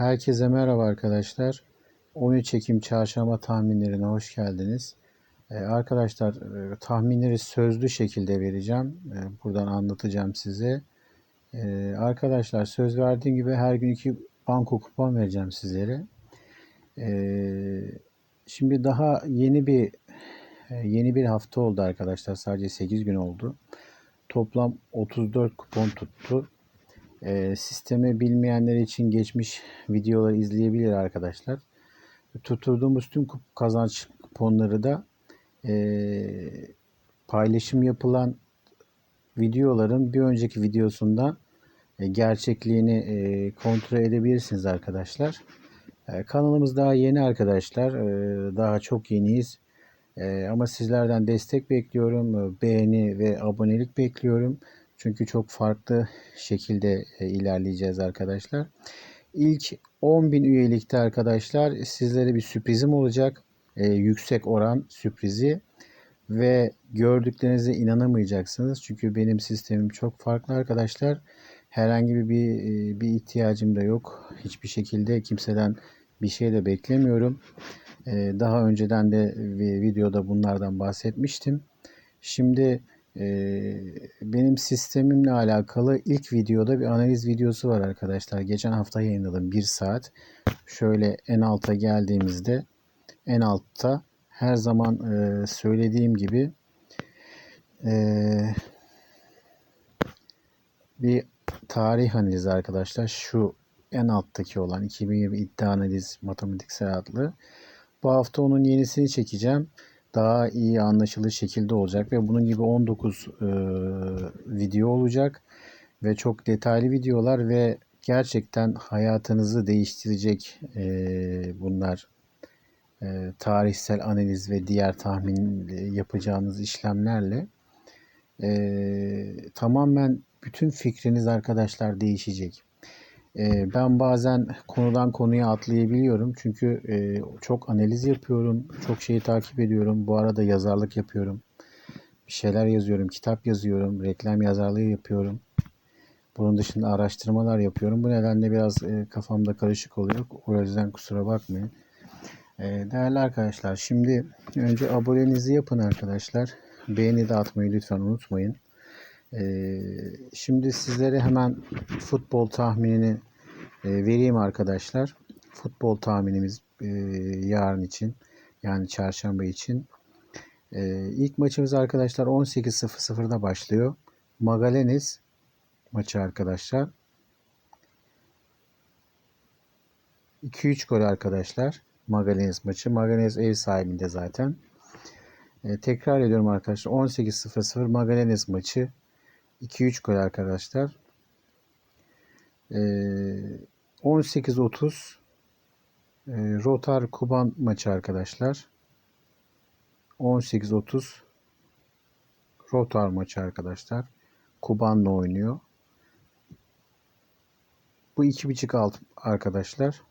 Herkese merhaba arkadaşlar. 13 Ekim çarşamba tahminlerine hoş geldiniz. Ee, arkadaşlar e, tahminleri sözlü şekilde vereceğim. Ee, buradan anlatacağım size. Ee, arkadaşlar söz verdiğim gibi her gün iki banko kupon vereceğim sizlere. Ee, şimdi daha yeni bir e, yeni bir hafta oldu arkadaşlar. Sadece 8 gün oldu. Toplam 34 kupon tuttu. E, sistemi bilmeyenler için geçmiş videoları izleyebilir arkadaşlar. Tutturduğumuz tüm kazanç kuponları da e, paylaşım yapılan videoların bir önceki videosundan e, gerçekliğini e, kontrol edebilirsiniz arkadaşlar. E, kanalımız daha yeni arkadaşlar. E, daha çok yeniyiz. E, ama sizlerden destek bekliyorum. E, Beğeni ve abonelik bekliyorum. Çünkü çok farklı şekilde e, ilerleyeceğiz arkadaşlar. İlk 10.000 üyelikte arkadaşlar sizlere bir sürprizim olacak. E, yüksek oran sürprizi ve gördüklerinize inanamayacaksınız. Çünkü benim sistemim çok farklı arkadaşlar. Herhangi bir bir, bir ihtiyacım da yok. Hiçbir şekilde kimseden bir şey de beklemiyorum. E, daha önceden de videoda bunlardan bahsetmiştim. Şimdi benim sistemimle alakalı ilk videoda bir analiz videosu var arkadaşlar. Geçen hafta yayınladım 1 saat. Şöyle en alta geldiğimizde en altta her zaman e, söylediğim gibi e, bir tarih analizi arkadaşlar. Şu en alttaki olan 2020 iddia analiz matematiksel adlı. Bu hafta onun yenisini çekeceğim daha iyi anlaşılır şekilde olacak ve bunun gibi 19 e, video olacak ve çok detaylı videolar ve gerçekten hayatınızı değiştirecek e, bunlar e, tarihsel analiz ve diğer tahmin yapacağınız işlemlerle e, tamamen bütün fikriniz arkadaşlar değişecek. E, ben bazen konudan konuya atlayabiliyorum. Çünkü e, çok analiz yapıyorum. Çok şeyi takip ediyorum. Bu arada yazarlık yapıyorum. Bir şeyler yazıyorum. Kitap yazıyorum. Reklam yazarlığı yapıyorum. Bunun dışında araştırmalar yapıyorum. Bu nedenle biraz e, kafamda karışık oluyor. O yüzden kusura bakmayın. Değerli arkadaşlar şimdi önce abonenizi yapın arkadaşlar. Beğeni de atmayı lütfen unutmayın. Ee, şimdi sizlere hemen futbol tahminini e, vereyim arkadaşlar. Futbol tahminimiz e, yarın için yani çarşamba için. E, ilk maçımız arkadaşlar 18.00'da başlıyor. Magalenes maçı arkadaşlar. 2-3 gol arkadaşlar. Magalenes maçı. Magalenes ev sahibinde zaten. E, tekrar ediyorum arkadaşlar. 18.00 Magalenes maçı. 2-3 gol arkadaşlar. Ee, 18-30 e, Rotar Kuban maçı arkadaşlar. 18-30 Rotar maçı arkadaşlar. Kuban'la oynuyor. Bu 2.5 alt arkadaşlar.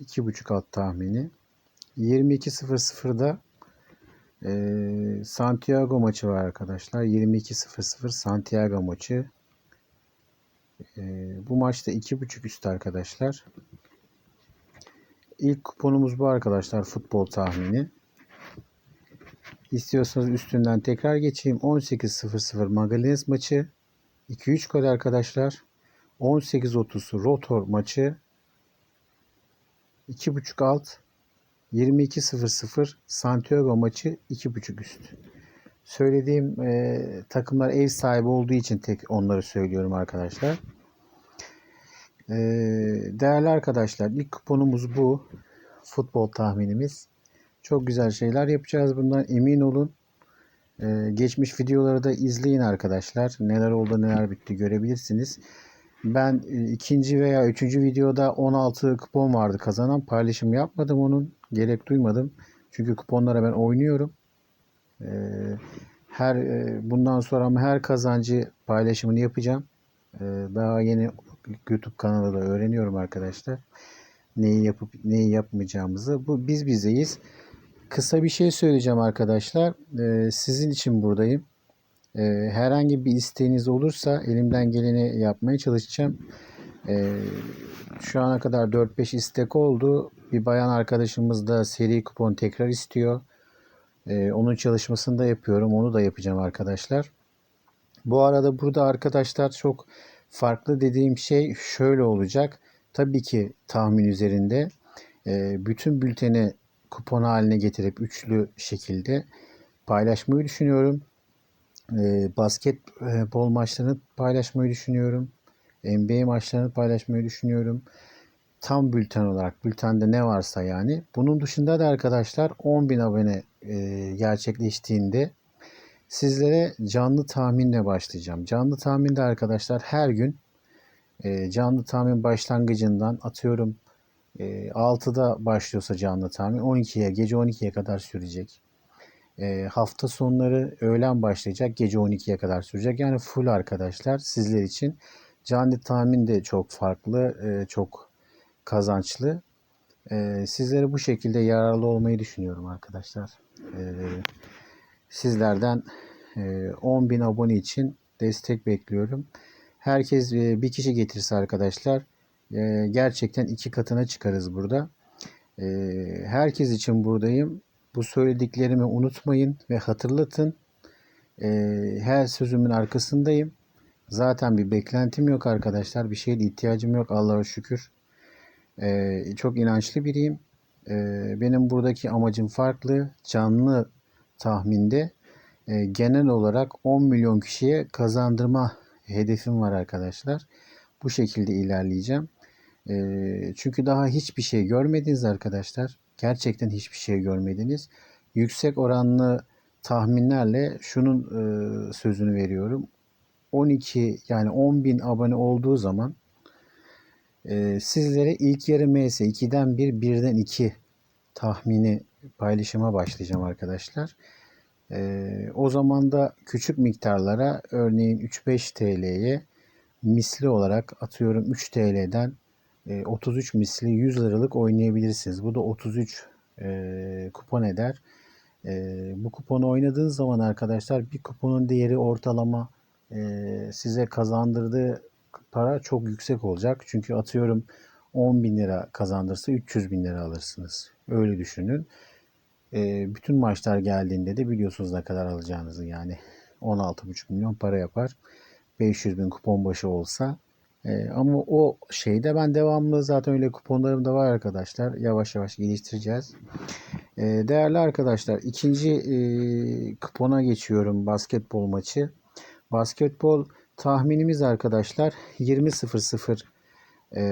2.5 alt tahmini. 22.00'da ee, Santiago maçı var arkadaşlar. 22.00 Santiago maçı. Ee, bu maçta 2.5 üst arkadaşlar. İlk kuponumuz bu arkadaşlar. Futbol tahmini. İstiyorsanız üstünden tekrar geçeyim. 18.00 Magalhães maçı. 2-3 gol arkadaşlar. 18.30 Rotor maçı. 2.5 alt. 22.00 Santiago maçı 2.5 üst. Söylediğim e, takımlar ev sahibi olduğu için tek onları söylüyorum arkadaşlar. E, değerli arkadaşlar ilk kuponumuz bu. Futbol tahminimiz. Çok güzel şeyler yapacağız bundan emin olun. E, geçmiş videoları da izleyin arkadaşlar. Neler oldu neler bitti görebilirsiniz. Ben e, ikinci veya üçüncü videoda 16 kupon vardı kazanan. Paylaşım yapmadım onun. Gerek duymadım. Çünkü kuponlara ben oynuyorum. E, her e, bundan sonra ama her kazancı paylaşımını yapacağım. Daha yeni YouTube kanalında öğreniyorum arkadaşlar. Neyi yapıp neyi yapmayacağımızı. Bu biz bizeyiz. Kısa bir şey söyleyeceğim arkadaşlar. Sizin için buradayım. Herhangi bir isteğiniz olursa elimden geleni yapmaya çalışacağım. Ee, şu ana kadar 4-5 istek oldu. Bir bayan arkadaşımız da seri kupon tekrar istiyor. Ee, onun çalışmasını da yapıyorum. Onu da yapacağım arkadaşlar. Bu arada burada arkadaşlar çok farklı dediğim şey şöyle olacak. Tabii ki tahmin üzerinde e, bütün bülteni kupon haline getirip üçlü şekilde paylaşmayı düşünüyorum. E, basketbol maçlarını paylaşmayı düşünüyorum. NBA maçlarını paylaşmayı düşünüyorum. Tam bülten olarak bültende ne varsa yani. Bunun dışında da arkadaşlar 10.000 abone e, gerçekleştiğinde sizlere canlı tahminle başlayacağım. Canlı tahminde arkadaşlar her gün e, canlı tahmin başlangıcından atıyorum e, 6'da başlıyorsa canlı tahmin 12'ye gece 12'ye kadar sürecek. E, hafta sonları öğlen başlayacak gece 12'ye kadar sürecek. Yani full arkadaşlar sizler için canlı tahmin de çok farklı, e, çok kazançlı. E, sizlere bu şekilde yararlı olmayı düşünüyorum arkadaşlar. E, sizlerden e, 10.000 abone için destek bekliyorum. Herkes e, bir kişi getirse arkadaşlar e, gerçekten iki katına çıkarız burada. E, herkes için buradayım. Bu söylediklerimi unutmayın ve hatırlatın. E, her sözümün arkasındayım. Zaten bir beklentim yok arkadaşlar. Bir şeye ihtiyacım yok Allah'a şükür. E, çok inançlı biriyim. E, benim buradaki amacım farklı. Canlı tahminde genel olarak 10 milyon kişiye kazandırma hedefim var arkadaşlar. Bu şekilde ilerleyeceğim. Çünkü daha hiçbir şey görmediniz arkadaşlar. Gerçekten hiçbir şey görmediniz. Yüksek oranlı tahminlerle şunun e, sözünü veriyorum. 12 yani 10 bin abone olduğu zaman e, sizlere ilk yarı MS 2'den 1, 1'den 2 tahmini paylaşıma başlayacağım arkadaşlar. E, o zaman da küçük miktarlara örneğin 3-5 TL'ye misli olarak atıyorum 3 TL'den e, 33 misli 100 liralık oynayabilirsiniz. Bu da 33 e, kupon eder. E, bu kuponu oynadığınız zaman arkadaşlar bir kuponun değeri ortalama e, size kazandırdığı para çok yüksek olacak. Çünkü atıyorum 10 bin lira kazandırsa 300 bin lira alırsınız. Öyle düşünün. E, bütün maçlar geldiğinde de biliyorsunuz ne kadar alacağınızı yani 16,5 milyon para yapar. 500 bin kupon başı olsa. E, ama o şeyde ben devamlı zaten öyle kuponlarım da var arkadaşlar. Yavaş yavaş geliştireceğiz. E, değerli arkadaşlar ikinci e, kupona geçiyorum basketbol maçı. Basketbol tahminimiz arkadaşlar 20.00 e,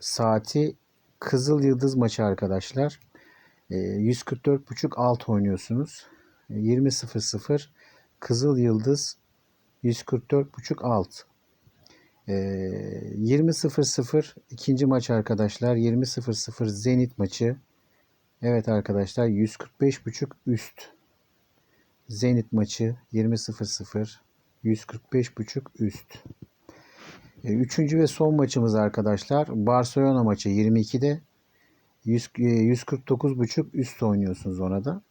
saati Kızıl Yıldız maçı arkadaşlar. E, 144.5 alt oynuyorsunuz. E, 20.00 Kızıl Yıldız 144.5 alt. E, 20.00 ikinci maç arkadaşlar. 20.00 Zenit maçı. Evet arkadaşlar 145.5 üst. Zenit maçı 20.00 145.5 üst. E, üçüncü ve son maçımız arkadaşlar. Barcelona maçı 22'de 100, 149.5 üst oynuyorsunuz ona da.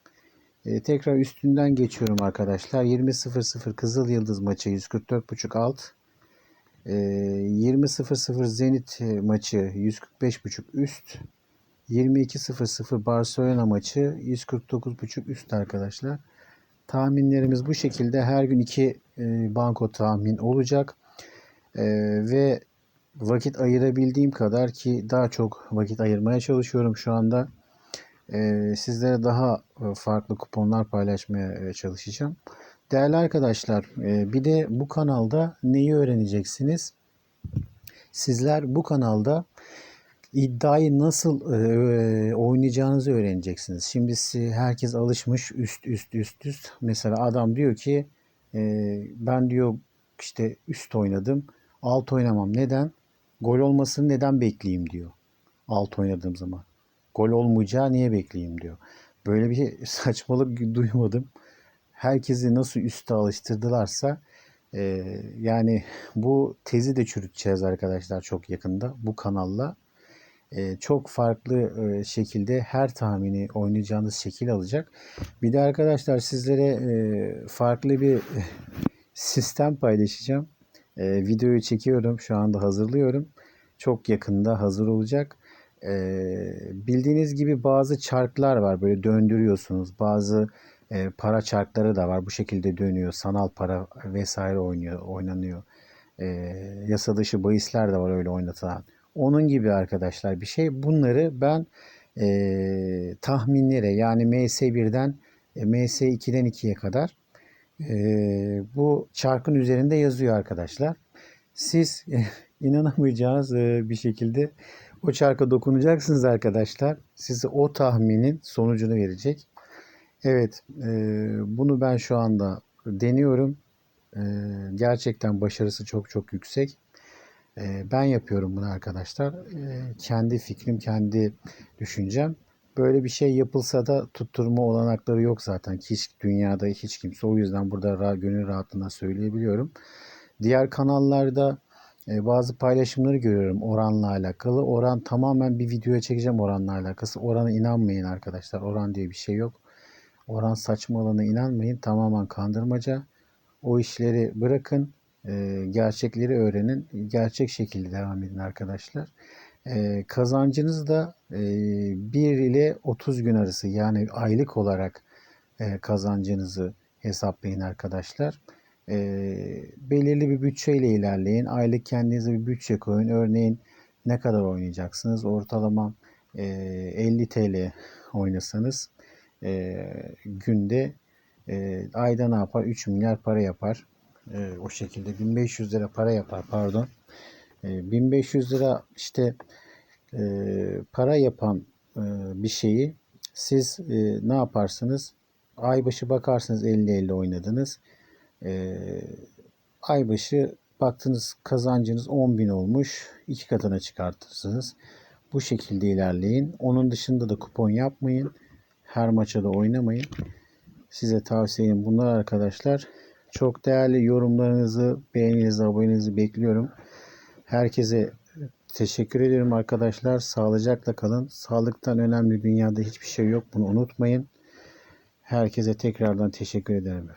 E, tekrar üstünden geçiyorum arkadaşlar. 20.00 Kızıl Yıldız maçı 144.5 alt. E, 20.00 Zenit maçı 145.5 üst. 22.00 Barcelona maçı 149.5 üst arkadaşlar. Tahminlerimiz bu şekilde. Her gün iki e, banko tahmin olacak. E, ve vakit ayırabildiğim kadar ki daha çok vakit ayırmaya çalışıyorum şu anda. E, sizlere daha e, farklı kuponlar paylaşmaya e, çalışacağım. Değerli arkadaşlar e, bir de bu kanalda neyi öğreneceksiniz? Sizler bu kanalda iddiayı nasıl e, oynayacağınızı öğreneceksiniz. Şimdi herkes alışmış üst üst üst üst. Mesela adam diyor ki e, ben diyor işte üst oynadım. Alt oynamam. Neden? Gol olmasını neden bekleyeyim diyor. Alt oynadığım zaman. Gol olmayacağı niye bekleyeyim diyor. Böyle bir saçmalık duymadım. Herkesi nasıl üste alıştırdılarsa e, yani bu tezi de çürüteceğiz arkadaşlar çok yakında bu kanalla. E, çok farklı e, şekilde her tahmini oynayacağınız şekil alacak. Bir de arkadaşlar sizlere e, farklı bir sistem paylaşacağım. E, videoyu çekiyorum. Şu anda hazırlıyorum. Çok yakında hazır olacak. E, bildiğiniz gibi bazı çarklar var. Böyle döndürüyorsunuz. Bazı e, para çarkları da var. Bu şekilde dönüyor. Sanal para vesaire oynuyor, oynanıyor. E, yasa dışı bahisler de var öyle oynatılan. Onun gibi arkadaşlar bir şey. Bunları ben e, tahminlere yani MS1'den e, MS2'den 2'ye kadar e, bu çarkın üzerinde yazıyor arkadaşlar. Siz e, inanamayacağınız e, bir şekilde o çarka dokunacaksınız arkadaşlar. Size o tahminin sonucunu verecek. Evet, e, bunu ben şu anda deniyorum. E, gerçekten başarısı çok çok yüksek. E, ben yapıyorum bunu arkadaşlar. E, kendi fikrim, kendi düşüncem. Böyle bir şey yapılsa da tutturma olanakları yok zaten. Hiç dünyada hiç kimse. O yüzden burada ra- gönül rahatlığına söyleyebiliyorum. Diğer kanallarda bazı paylaşımları görüyorum oranla alakalı. Oran tamamen bir videoya çekeceğim oranla alakası. Orana inanmayın arkadaşlar. Oran diye bir şey yok. Oran saçma olana inanmayın. Tamamen kandırmaca. O işleri bırakın. e, gerçekleri öğrenin. Gerçek şekilde devam edin arkadaşlar. E, kazancınız da e, 1 ile 30 gün arası yani aylık olarak e, kazancınızı hesaplayın arkadaşlar. E, belirli bir bütçeyle ilerleyin. Aylık kendinize bir bütçe koyun. Örneğin ne kadar oynayacaksınız? Ortalama e, 50 TL oynasanız e, günde e, ayda ne yapar? 3 milyar para yapar. E, o şekilde 1500 lira para yapar pardon. E, 1500 lira işte e, para yapan e, bir şeyi siz e, ne yaparsınız? Aybaşı bakarsınız 50-50 oynadınız. E, aybaşı baktınız kazancınız 10.000 olmuş. iki katına çıkartırsınız. Bu şekilde ilerleyin. Onun dışında da kupon yapmayın. Her maça da oynamayın. Size tavsiyem bunlar arkadaşlar. Çok değerli yorumlarınızı, beğeninizi, abonenizi bekliyorum. Herkese teşekkür ediyorum arkadaşlar. Sağlıcakla kalın. Sağlıktan önemli dünyada hiçbir şey yok. Bunu unutmayın. Herkese tekrardan teşekkür ederim.